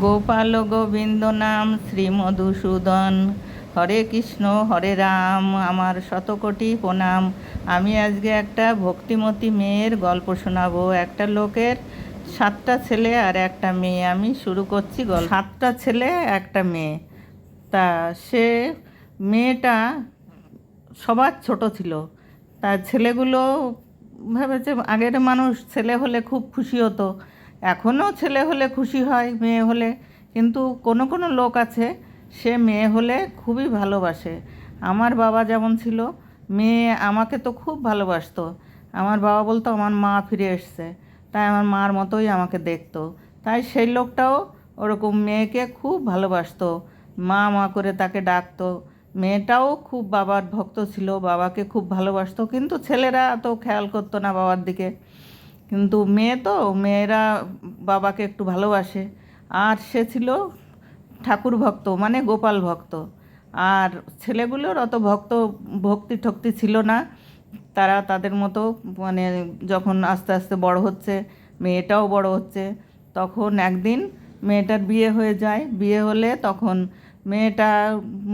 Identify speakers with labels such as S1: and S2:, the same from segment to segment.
S1: গোপাল গোবিন্দ নাম শ্রী মধুসূদন। হরে কৃষ্ণ, হরে রাম, আমার শতকোটি প্রণাম। আমি আজকে একটা ভক্তিমতী মেয়ের গল্প শোনাবো। একটা লোকের সাতটা ছেলে আর একটা মেয়ে। আমি শুরু করছি গল্প। সাতটা ছেলে, একটা মেয়ে। তা সে মেয়েটা সবার ছোট ছিল। তা ছেলেগুলো ভেবেছে আগের মানুষ ছেলে হলে খুব খুশি হতো। এখনও ছেলে হলে খুশি হয়, মেয়ে হলে। কিন্তু কোনো কোনো লোক আছে, সে মেয়ে হলে খুবই ভালোবাসে। আমার বাবা যেমন ছিল, মেয়ে আমাকে তো খুব ভালোবাসতো। আমার বাবা বলতো, আমার মা ফিরে এসছে। তাই আমার মার মতোই আমাকে দেখতো। তাই সেই লোকটাও ওরকম মেয়েকে খুব ভালোবাসতো। মা মা করে তাকে ডাকতো। মেয়েটাও খুব বাবার ভক্ত ছিল, বাবাকে খুব ভালোবাসতো। কিন্তু ছেলেরা তো খেয়াল করতো না বাবার দিকে। কিন্তু মেয়ে তো, মেয়েরা বাবাকে একটু ভালোবাসে। আর সে ছিল ঠাকুর ভক্ত মানে গোপাল ভক্ত। আর ছেলেগুলোর অত ভক্ত, ভক্তি ঠক্তি ছিল না। তারা তাদের মতো মানে যখন আস্তে আস্তে বড় হচ্ছে, মেয়েটাও বড় হচ্ছে, তখন একদিন মেয়েটার বিয়ে হয়ে যায়। বিয়ে হলে তখন মেয়েটা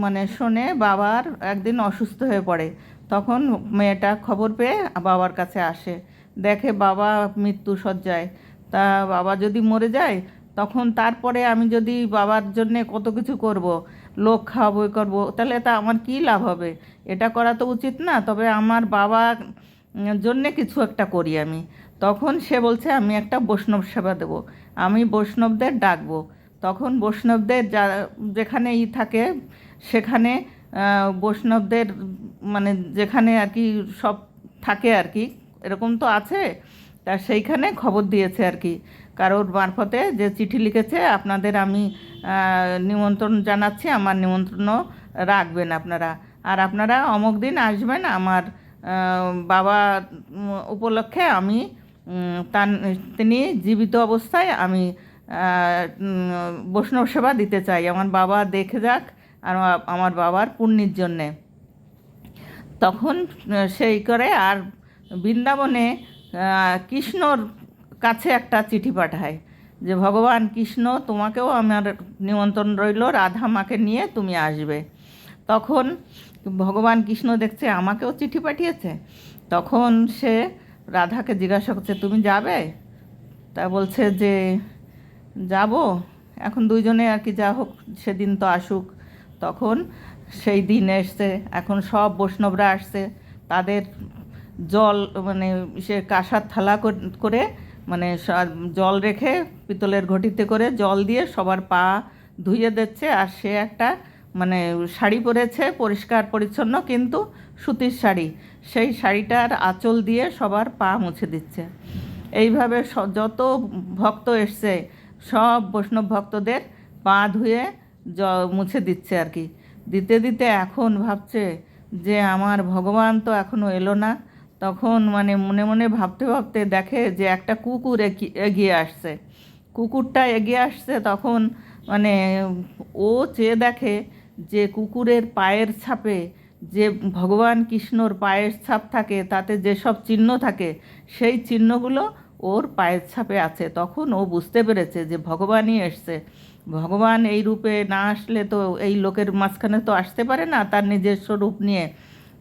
S1: মানে শোনে বাবার একদিন অসুস্থ হয়ে পড়ে। তখন মেয়েটা খবর পেয়ে বাবার কাছে আসে। দেখে বাবা মৃত্যু সজ্জায় তা বাবা যদি মরে যায়, তখন তারপরে আমি যদি বাবার জন্যে কত কিছু করব, লোক খাওয়াবো করব, তাহলে তা আমার কী লাভ হবে? এটা করা তো উচিত না, তবে আমার বাবার জন্যে কিছু একটা করি আমি। তখন সে বলছে, আমি একটা বৈষ্ণব সেবা দেব। আমি বৈষ্ণবদের ডাকবো। তখন বৈষ্ণবদের যা, যেখানে ই থাকে, সেখানে বৈষ্ণবদের মানে যেখানে আর কি সব থাকে আর কি এরকম তো আছে, তা সেইখানে খবর দিয়েছে আর কি। কারোর মারফতে যে চিঠি লিখেছে, আপনাদের আমি নিমন্ত্রণ জানাচ্ছি, আমার নিমন্ত্রণ রাখবেন আপনারা। আর আপনারা অমুক দিন আসবেন, আমার বাবা উপলক্ষে আমি তার, তিনি জীবিত অবস্থায় আমি বৈষ্ণব সেবা দিতে চাই। আমার বাবা দেখে যাক, আর আমার বাবার পুণ্যের জন্যে। তখন সেই করে আর বৃন্দাবনে কৃষ্ণর কাছে একটা চিঠি পাঠায় যে, ভগবান কৃষ্ণ, তোমাকেও আমার নিমন্ত্রণ রইল, রাধা মাকে নিয়ে তুমি আসবে। তখন ভগবান কৃষ্ণ দেখছে, আমাকেও চিঠি পাঠিয়েছে। তখন সে রাধাকে জিজ্ঞাসা করছে, তুমি যাবে? তা বলছে যে, যাব, এখন দুইজনে আর কি যা হোক, সেদিন তো আসুক। তখন সেই দিন এসছে, এখন সব বৈষ্ণবরা আসছে, তাদের জল মানে সে কাঁসার থালা করে মানে জল রেখে পিতলের ঘটিতে করে জল দিয়ে সবার পা ধুয়ে দিচ্ছে। আর সে একটা মানে শাড়ি পরেছে, পরিষ্কার পরিচ্ছন্ন কিন্তু সুতির শাড়ি। সেই শাড়িটার আঁচল দিয়ে সবার পা মুছে দিচ্ছে। এইভাবে যত ভক্ত এসছে, সব বৈষ্ণব ভক্তদের পা ধুয়ে জ, মুছে দিচ্ছে আর কি। দিতে দিতে এখন ভাবছে যে, আমার ভগবান তো এখনও এলো না। তখন মানে মনে মনে ভাবতে ভাবতে দেখে যে একটা কুকুর এগি- এগিয়ে আসছে। কুকুরটা এগিয়ে আসছে তখন মানে ও চেয়ে দেখে যে কুকুরের পায়ের ছাপে যে ভগবান কৃষ্ণর পায়ের ছাপ থাকে, তাতে যেসব চিহ্ন থাকে, সেই চিহ্নগুলো ওর পায়ের ছাপে আছে। তখন ও বুঝতে পেরেছে যে ভগবানই এসছে। ভগবান এই রূপে না আসলে তো এই লোকের মাঝখানে তো আসতে পারে না, তার নিজস্ব রূপ নিয়ে।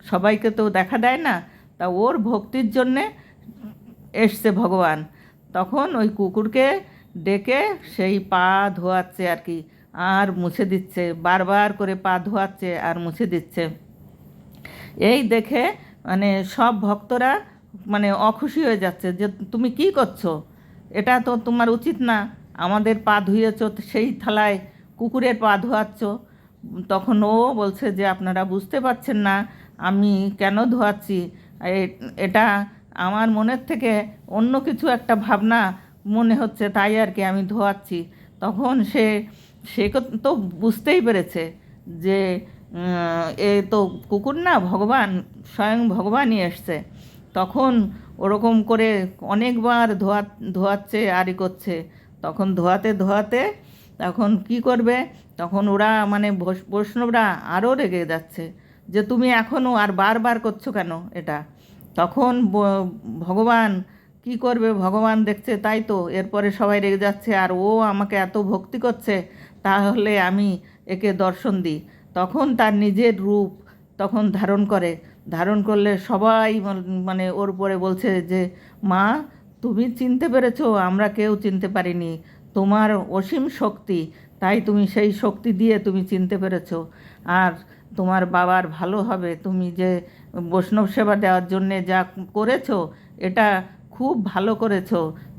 S1: সবাইকে তো দেখা দেয় না। তা ওর ভক্তির জন্যে এসছে ভগবান। তখন ওই কুকুরকে ডেকে সেই পা ধোয়াচ্ছে আর কি, আর মুছে দিচ্ছে, বারবার করে পা ধোয়াচ্ছে আর মুছে দিচ্ছে। এই দেখে মানে সব ভক্তরা মানে অখুশি হয়ে যাচ্ছে যে তুমি কি করছ? এটা তো তোমার উচিত না, আমাদের পা ধুয়েছ সেই থালায় কুকুরের পা ধোয়াচ্ছ। তখন ও বলছে যে আপনারা বুঝতে পারছেন না, আমি কেন ধোয়াচ্ছি? এটা আমার মনের থেকে অন্য কিছু একটা ভাবনা মনে হচ্ছে, তাই আর কি আমি ধোয়াচ্ছি। তখন সে সে তো বুঝতেই পেরেছে যে এ তো কুকুর না, ভগবান, স্বয়ং ভগবানই এসছে। তখন ওরকম করে অনেকবার ধোয়া, ধোয়াচ্ছে আরই করছে। তখন ধোয়াতে ধোয়াতে তখন কি করবে? তখন ওরা মানে বৈষ- বৈষ্ণবরা আরও রেগে যাচ্ছে যে, তুমি এখনও আর বারবার করছ কেন এটা? তখন ভগবান কি করবে? ভগবান দেখছে, তাই তো। এরপরে সবাই রেগে যাচ্ছে, আর ও আমাকে এত ভক্তি করছে, তাহলে আমি একে দর্শন দিই। তখন তার নিজের রূপ তখন ধারণ করে। ধারণ করলে সবাই মানে ওর উপরে বলছে যে, মা, তুমি চিনতে পেরেছ, আমরা কেউ চিনতে পারিনি। তোমার অসীম শক্তি তাই তুমি সেই শক্তি দিয়ে তুমি চিনতে পেরেছ। আর তোমার বাবার ভালো হবে। তুমি যে বৈষ্ণব সেবা দেওয়ার জন্যে যা করেছ, এটা খুব ভালো করেছ।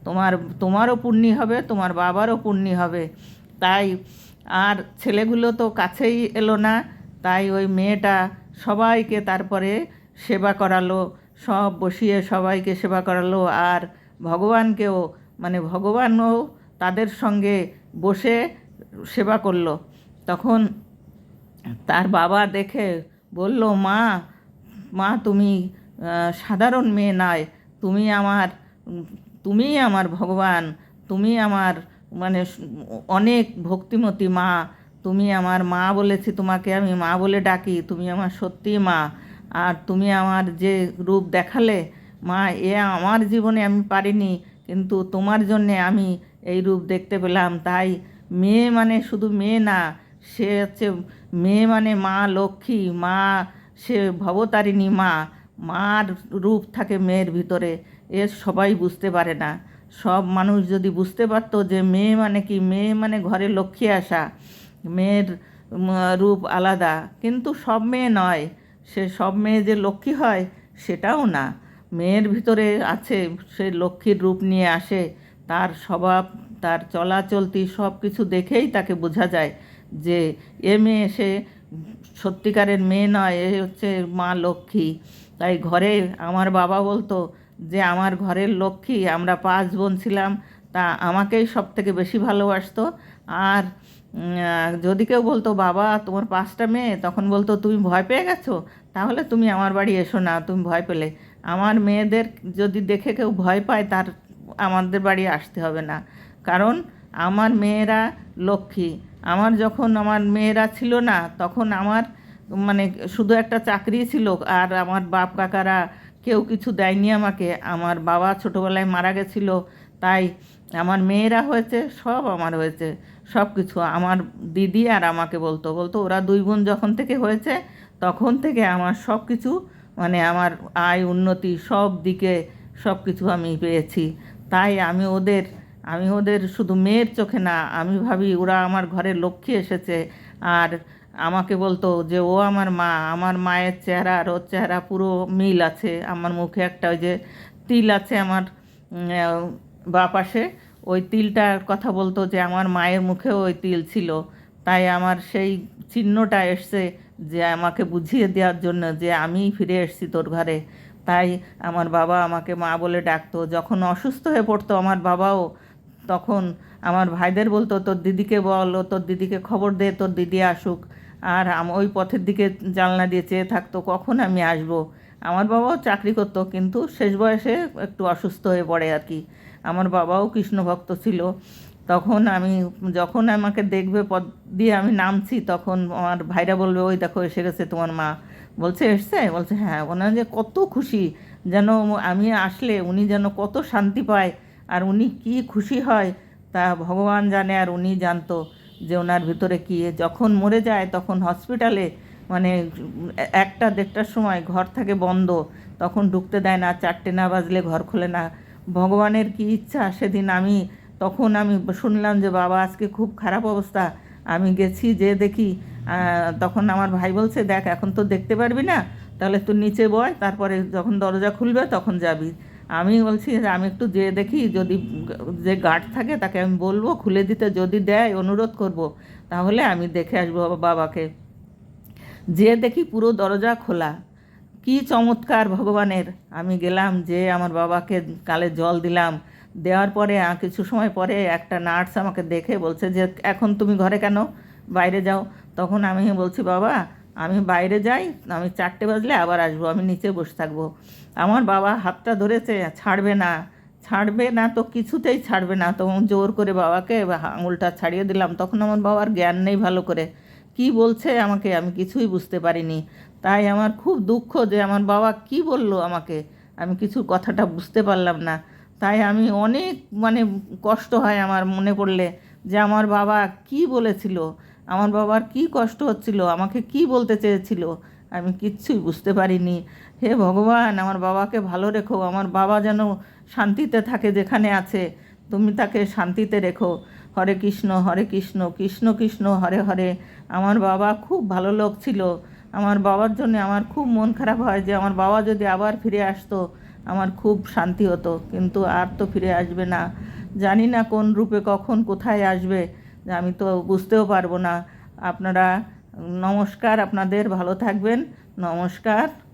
S1: তোমার, তোমারও পুণ্যি হবে, তোমার বাবারও পুণ্যি হবে। তাই আর ছেলেগুলো তো কাছেই এলো না। তাই ওই মেয়েটা সবাইকে তারপরে সেবা করালো, সব বসিয়ে সবাইকে সেবা করালো। আর ভগবানকেও মানে ভগবানও তাদের সঙ্গে বসে সেবা করল। তখন তার বাবা দেখে বলল, মা মা, তুমি সাধারণ মেয়ে নয়। তুমি আমার, তুমিই আমার ভগবান। তুমি আমার মানে অনেক ভক্তিমতী মা। তুমি আমার মা বলেছি, তোমাকে আমি মা বলে ডাকি। তুমি আমার সত্যি মা। আর তুমি আমার যে রূপ দেখালে, মা, এ আমার জীবনে আমি পারিনি। কিন্তু তোমার জন্যে আমি এই রূপ দেখতে পেলাম। তাই মেয়ে মানে শুধু মেয়ে না, সে হচ্ছে মেয়ে মানে মা লক্ষ্মী, মা সে ভবতারিণী মা। মার রূপ থাকে মেয়ের ভিতরে, এ সবাই বুঝতে পারে না। সব মানুষ যদি বুঝতে পারতো যে মেয়ে মানে কি, মেয়ে মানে ঘরে লক্ষ্মী আসা, মেয়ের রূপ আলাদা। কিন্তু সব মেয়ে নয়, সে সব মেয়ে যে লক্ষ্মী হয়, সেটাও না। মেয়ের ভিতরে আছে, সে লক্ষ্মীর রূপ নিয়ে আসে, তার স্বভাব তার চলাচলতি সব কিছু দেখেই তাকে বোঝা যায় যে এ মেয়ে সে সত্যিকারের মেয়ে নয়, এ হচ্ছে মা লক্ষ্মী। তাই ঘরে আমার বাবা বলতো যে, আমার ঘরের লক্ষ্মী, আমরা পাঁচ বোন ছিলাম, তা আমাকেই সব থেকে বেশি ভালোবাসতো। আর যদি কেউ বলতো, বাবা, তোমার পাঁচটা মেয়ে? তখন বলতো, তুমি ভয় পেয়ে গেছো? তাহলে তুমি আমার বাড়ি এসো না, তুমি ভয় পেলে। আমার মেয়েদের যদি দেখে কেউ ভয় পায়, তার আমাদের বাড়ি আসতে হবে না। কারণ আমার মেয়েরা লক্ষ্মী। আমার যখন আমার মেয়েরা ছিল না, তখন আমার মানে শুধু একটা চাকরি ছিল আর আমার বাপ কাকারা কেউ কিছু দেয়নি আমাকে। আমার বাবা ছোটোবেলায় মারা গেছিল, তাই আমার মেয়েরা হয়েছে, সব আমার হয়েছে, সব কিছু। আমার দিদি আর আমাকে বলতো বলতো ওরা দুই বোন যখন থেকে হয়েছে, তখন থেকে আমার সব কিছু মানে আমার আয়, উন্নতি সব দিকে সব কিছু আমি পেয়েছি। তাই আমি ওদের আমি ওদের শুধু মেয়ের চোখে না, আমি ভাবি ওরা আমার ঘরে লক্ষ্মী এসেছে। আর আমাকে বলতো যে, ও আমার মা, আমার মায়ের চেহারা আর ওর চেহারা পুরো মিল আছে। আমার মুখে একটা ওই যে তিল আছে আমার বা পাশে। ওই তিলটার কথা বলতো যে, আমার মায়ের মুখেও ওই তিল ছিল। তাই আমার সেই চিহ্নটা এসছে যে, আমাকে বুঝিয়ে দেওয়ার জন্য যে, আমিই ফিরে এসেছি তোর ঘরে। তাই আমার বাবা আমাকে মা বলে ডাকতো। যখন অসুস্থ হয়ে পড়তো আমার বাবাও তখন আমার ভাইদের বলতো, তোর দিদিকে বল, তোর দিদিকে খবর দে, তোর দিদি আসুক। আর ওই পথের দিকে জানলা দিয়ে চেয়ে থাকতো, কখন আমি আসব? আমার বাবাও চাকরি করতো, কিন্তু শেষ বয়সে একটু অসুস্থ হয়ে পড়ে আর কি। আমার বাবাও কৃষ্ণ ভক্ত ছিল। তখন আমি, যখন আমাকে দেখবে পথ দিয়ে আমি নামছি, তখন আমার ভাইরা বলবে, ওই দেখো, এসে গেছে তোমার মা। বলছে, এসছে? বলছে হ্যাঁ। ওনার যে, কত খুশি। যেন আমি আসলে উনি যেন কত শান্তি পায়। আর উনি কি খুশি হয় তা ভগবান জানে আর উনি জানতো যে ওনার ভিতরে কী। যখন মরে যায় তখন হসপিটালে মানে একটা দেড়টার সময় ঘর থাকে বন্ধ, তখন ঢুকতে দেয় না, চারটে না বাজলে ঘর খোলে না। ভগবানের কি ইচ্ছা? সেদিন আমি, তখন আমি শুনলাম যে বাবা আজকে খুব খারাপ অবস্থা। আমি গেছি যে দেখি তখন আমার ভাই বলছে, দেখ, এখন তো দেখতে পারবি না, তাহলে তুই নিচে বয়, তারপরে যখন দরজা খুলবে তখন যাবি। আমি বলছি, আমি একটু যেয়ে দেখি, যদি যে গার্ড থাকে তাকে আমি বলব, খুলে দিতে যদি দেয়, অনুরোধ করব। তাহলে আমি দেখে আসব বাবাকে। যে দেখি পুরো দরজা খোলা। কি চমৎকার ভগবানের। আমি গেলাম, যে আমার বাবাকে কালে জল দিলাম। দেওয়ার পরে কিছু সময় পরে একটা নার্স আমাকে দেখে বলছে যে, এখন তুমি ঘরে কেন? বাইরে যাও। তখন আমি বলছি, বাবা আমি বাইরে যাই, আমি চারটে বাজলে আবার আসব, আমি নিচে বসে থাকব। আমার বাবা হাতটা ধরেছে, ছাড়বে না ছাড়বে না তো কিছুতেই ছাড়বে না। তখন জোর করে বাবাকে আঙুলটা ছাড়িয়ে দিলাম, তখন আমার বাবার জ্ঞান নেই ভালো করে। কি বলছে আমাকে আমি কিছুই বুঝতে পারিনি। তাই আমার খুব দুঃখ যে আমার বাবা কি বলল আমাকে, আমি কিছু কথাটা বুঝতে পারলাম না। তাই আমি অনেক মানে কষ্ট হয় আমার মনে পড়লে যে আমার বাবা কি বলেছিল। আমার বাবার কি কষ্ট হচ্ছিল, আমাকে কি বলতে চেয়েছিল, আমি কিচ্ছুই বুঝতে পারিনি। হে ভগবান, আমার বাবাকে ভালো রেখো, আমার বাবা যেন শান্তিতে থাকে যেখানে আছে, তুমি তাকে শান্তিতে রেখো। হরে কৃষ্ণ হরে কৃষ্ণ কৃষ্ণ কৃষ্ণ, হরে হরে। আমার বাবা খুব ভালো লোক ছিল, আমার বাবার জন্য আমার খুব মন খারাপ হয় যে আমার বাবা যদি আবার ফিরে আসতো, আমার খুব শান্তি হতো, কিন্তু আর তো ফিরে আসবে না। জানি না কোন রূপে কখন কোথায় আসবে আমি তো বুঝতেও পারব না। আপনারা নমস্কার আপনাদের ভালো থাকবেন। নমস্কার।